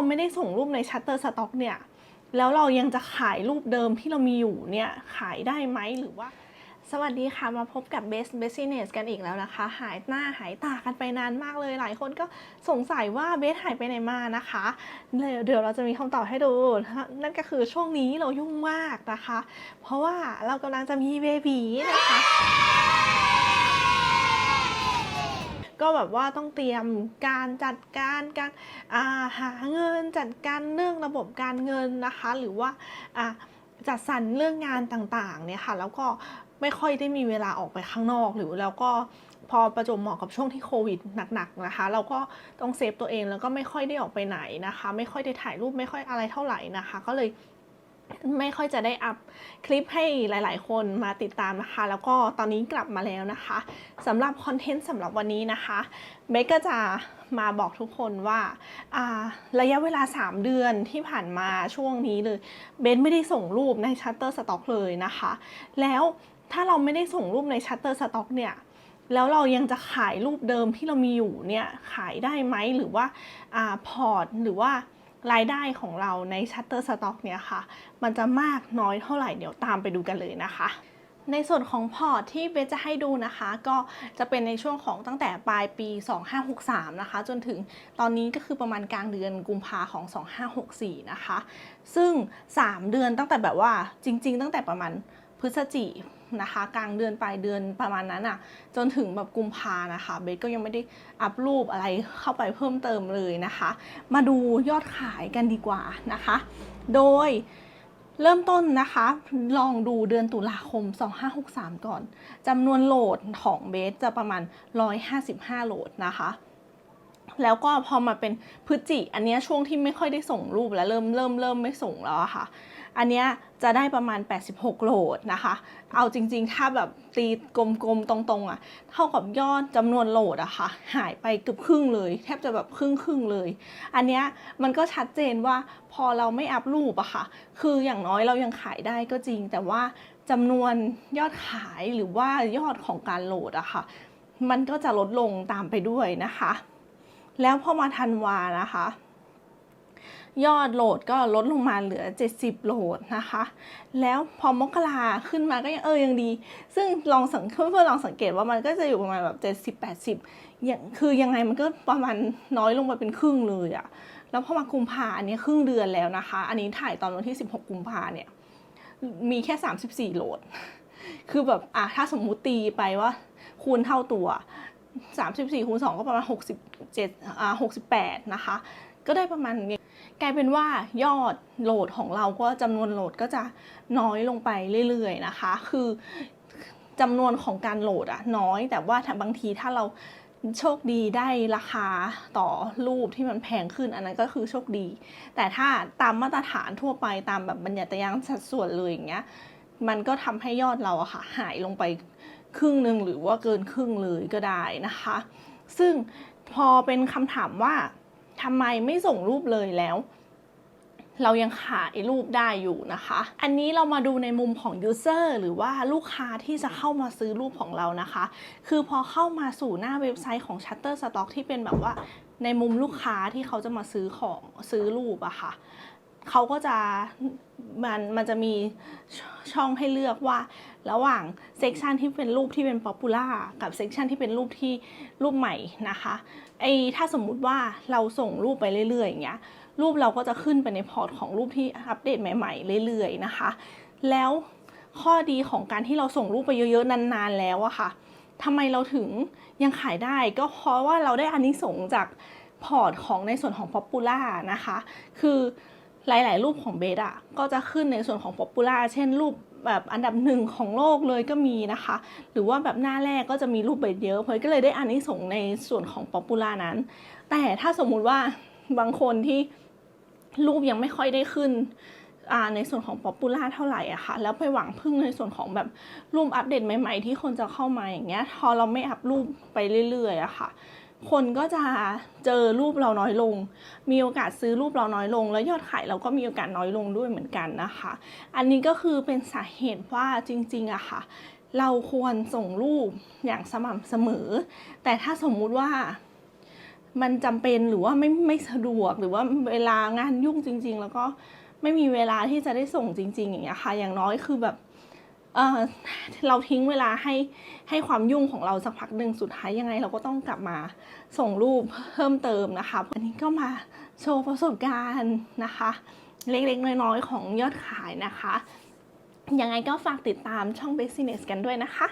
ราไม่ได้ส่งรูปในชัตเตอร์สต็อกเนี่ยแล้วเรายังจะขายรูปเดิมที่เรามีอยู่เนี่ยขายได้ไหมหรือว่า สวัสดีค่ะมาพบกับ Best Business กันอีกแล้วนะคะ หายหน้าหายตากันไปนานมากเลยหลายคนก็สงสัยว่าเบสหายไปไหนมานะคะเดี๋ยวเดี๋ยวเราจะมีคำตอบให้ดู นั่นก็คือช่วงนี้เรายุ่งมากนะคะ เพราะว่าเรากำลังจะมีเบบีนะคะ ก็แบบว่าต้องเตรียมการจัดการการาหาเงินจัดการเรื่องระบบการเงินนะคะ หรือว่าาจัดสรรเรื่องงานต่างๆเนี่ยค่ะ แล้วก็ไม่ค่อยได้มีเวลาออกไปข้างนอก หรือแล้วก็พอประจบเหมาะกับช่วงที่โควิดหนักๆนะคะ เราก็ต้องเซฟตัวเองแล้วก็ไม่ค่อยได้ออกไปไหนนะคะ ไม่ค่อยได้ถ่ายรูปไม่ค่อยอะไรเท่าไหร่นะคะ ก็เลย ไม่ค่อยจะได้อัพคลิปให้หลาย ๆ คนมาติดตามนะคะ แล้วก็ตอนนี้กลับมาแล้วนะคะสำหรับคอนเทนต์สำหรับวันนี้นะคะเบก็จะมาบอกทุกคนว่าาระยะเวลา 3 เดือนที่ผ่านมาช่วงนี้เลยเบสไม่ได้ส่งรูปใน Shutterstock เลยนะคะ แล้วถ้าเราไม่ได้ส่งรูปใน Shutterstock เนี่ยแล้วเรายังจะขายรูปเดิมที่เรามีอยู่เนี่ยขายได้ไหมหรือว่าอ่าพอร์ตหรือว่า รายได้ของเราใน Shutterstock เนี่ยค่ะ มันจะมากน้อยเท่าไหร่เดี๋ยวตามไปดูกันเลยนะคะในส่วนของพอร์ตที่เบสจะให้ดูนะคะ ก็จะเป็นในช่วงของตั้งแต่ปลายปี 2563 นะคะ จนถึงตอนนี้ก็คือประมาณกลางเดือนกุมภาของ 2564 นะคะ ซึ่ง 3 เดือนตั้งแต่แบบว่าจริง ๆ ตั้งแต่ประมาณพฤศจิ นะคะ กลางเดือนปลายเดือนประมาณนั้นอะ่ะ จนถึงแบบกุมภานะคะเบสก็ยังไม่ได้อัพรูปอะไรเข้าไปเพิ่มเติมเลยนะคะ มาดูยอดขายกันดีกว่านะคะ โดยเริ่มต้นนะคะ ลองดูเดือนตุลาคม 2563 ก่อนจำนวนโหลดของเบสจะประมาณ 155 โหลดนะคะ แล้วก็พอมาเป็นพฤศจิ อันนี้ช่วงที่ไม่ค่อยได้ส่งรูปแล้วเริ่มเริ่มเริ่มไม่ส่งแล้วค่ะ อันนี้จะได้ประมาณ 86 โหลดนะคะ เอาจริงๆ ถ้าแบบตีกลมๆ ตรงๆอะ เท่ากับยอดจำนวนโหลดอะค่ะ หายไปเกือบครึ่งเลย แทบจะแบบครึ่งครึ่งเลย อันเนี้ยมันก็ชัดเจนว่าพอเราไม่อัพรูปอะค่ะ คืออย่างน้อยเรายังขายได้ก็จริง แต่ว่าจำนวนยอดขายหรือว่ายอดของการโหลดอะค่ะ มันก็จะลดลงตามไปด้วยนะคะ แล้วพอมาธันวานะคะ ยอดโหลดก็ลดลงมาเหลือ 70 โหลดนะคะ แล้วพอมกราขึ้นมาก็ยังเออยังดี ซึ่งลองสังเกตเพื่อลองสังเกตว่ามันก็จะอยู่ประมาณแบบ70 80อย่างคือยังไงมันก็ประมาณน้อยลงไปเป็นครึ่งเลยอะแล้วพอมากุมภาอันนี้ครึ่งเดือนแล้วนะคะ อันนี้ถ่ายตอนวันที่ 16 กุมภาเนี่ยมีแค่ 34 โหลด คือแบบอะถ้าสมมุติตีไปว่าคูณเท่าตัว 34คูณ2ก็ประมาณ67อ่า68 นะคะ ก็ได้ประมาณนี้กลายเป็นว่ายอดโหลดของเราก็จำนวนโหลดก็จะน้อยลงไปเรื่อยๆนะคะ คือจำนวนของการโหลดอะน้อย แต่ว่าบางทีถ้าเราโชคดีได้ราคาต่อรูปที่มันแพงขึ้นอันนั้นก็คือโชคดี แต่ถ้าตามมาตรฐานทั่วไปตามแบบบัญญัติยัติสัดส่วนเลยอย่างเงี้ยมันก็ทำให้ยอดเราอะค่ะหายลงไป ครึ่งหนึ่งหรือว่าเกินครึ่งเลยก็ได้นะคะ ซึ่งพอเป็นคำถามว่าทำไมไม่ส่งรูปเลยแล้ว เรายังขายรูปได้อยู่นะคะ อันนี้เรามาดูในมุมของ user หรือว่าลูกค้าที่จะเข้ามาซื้อรูปของเรานะคะ คือพอเข้ามาสู่หน้าเว็บไซต์ของ Shutterstock ที่เป็นแบบว่าในมุมลูกค้าที่เขาจะมาซื้อของซื้อรูปอะค่ะ เขาก็จะมันมันจะมีช่องให้เลือกว่า ระหว่างเซกชันที่เป็นรูปที่เป็นป๊อปปูล่ากับเซกชันที่เป็นรูปที่รูปใหม่นะคะไอถ้าสมมุติว่าเราส่งรูปไปเรื่อยๆอย่างเงี้ยรูปเราก็จะขึ้นไปในพอร์ตของรูปที่อัปเดตใหม่ๆเรื่อยๆนะคะ แล้วข้อดีของการที่เราส่งรูปไปเยอะๆนานๆแล้วอะค่ะทำไมเราถึงยังขายได้ก็เพราะว่าเราได้อานิสงส์จากพอร์ตของในส่วนของป๊อปปูล่านะคะ คือ หลาย ๆ รูปของเบสอะก็จะขึ้นในส่วนของป๊อปปูล่าเช่นรูปแบบอันดับหนึ่งของโลกเลยก็มีนะคะ หรือว่าแบบหน้าแรกก็จะมีรูปเบสเยอะเพราะก็เลยได้อานิสงส์ในส่วนของป๊อปปูล่านั้น แต่ถ้าสมมุติว่าบางคนที่รูปยังไม่ค่อยได้ขึ้นในส่วนของป๊อปปูล่าเท่าไหร่อะค่ะ แล้วไปหวังพึ่งในส่วนของแบบรูปอัปเดตใหม่ ๆ ที่คนจะเข้ามาอย่างเงี้ยพอเราไม่อัพรูปไปเรื่อยๆอะค่ะ คนก็จะเจอรูปเราน้อยลง มีโอกาสซื้อรูปเราน้อยลง แล้วยอดขายเราก็มีโอกาสน้อยลงด้วยเหมือนกันนะคะ อันนี้ก็คือเป็นสาเหตุว่าจริงๆอะค่ะ เราควรส่งรูปอย่างสม่ำเสมอ แต่ถ้าสมมุติว่ามันจำเป็นหรือว่าไม่ไม่สะดวกหรือว่าเวลางานยุ่งจริง ๆ แล้วก็ไม่มีเวลาที่จะได้ส่งจริง ๆ อย่างเงี้ยค่ะ อย่างน้อยคือแบบ เเราทิ้งเวลาให้ให้ความยุ่งของเราสักพักหนึ่งสุดท้ายยังไง เราก็ต้องกลับมาส่งรูปเพิ่มเติมนะคะ อันนี้ก็มาโชว์ประสบการณ์นะคะ เล็กๆ น้อยๆ ของยอดขายนะคะ ยังไงก็ฝากติดตามช่อง Business กันด้วยนะคะ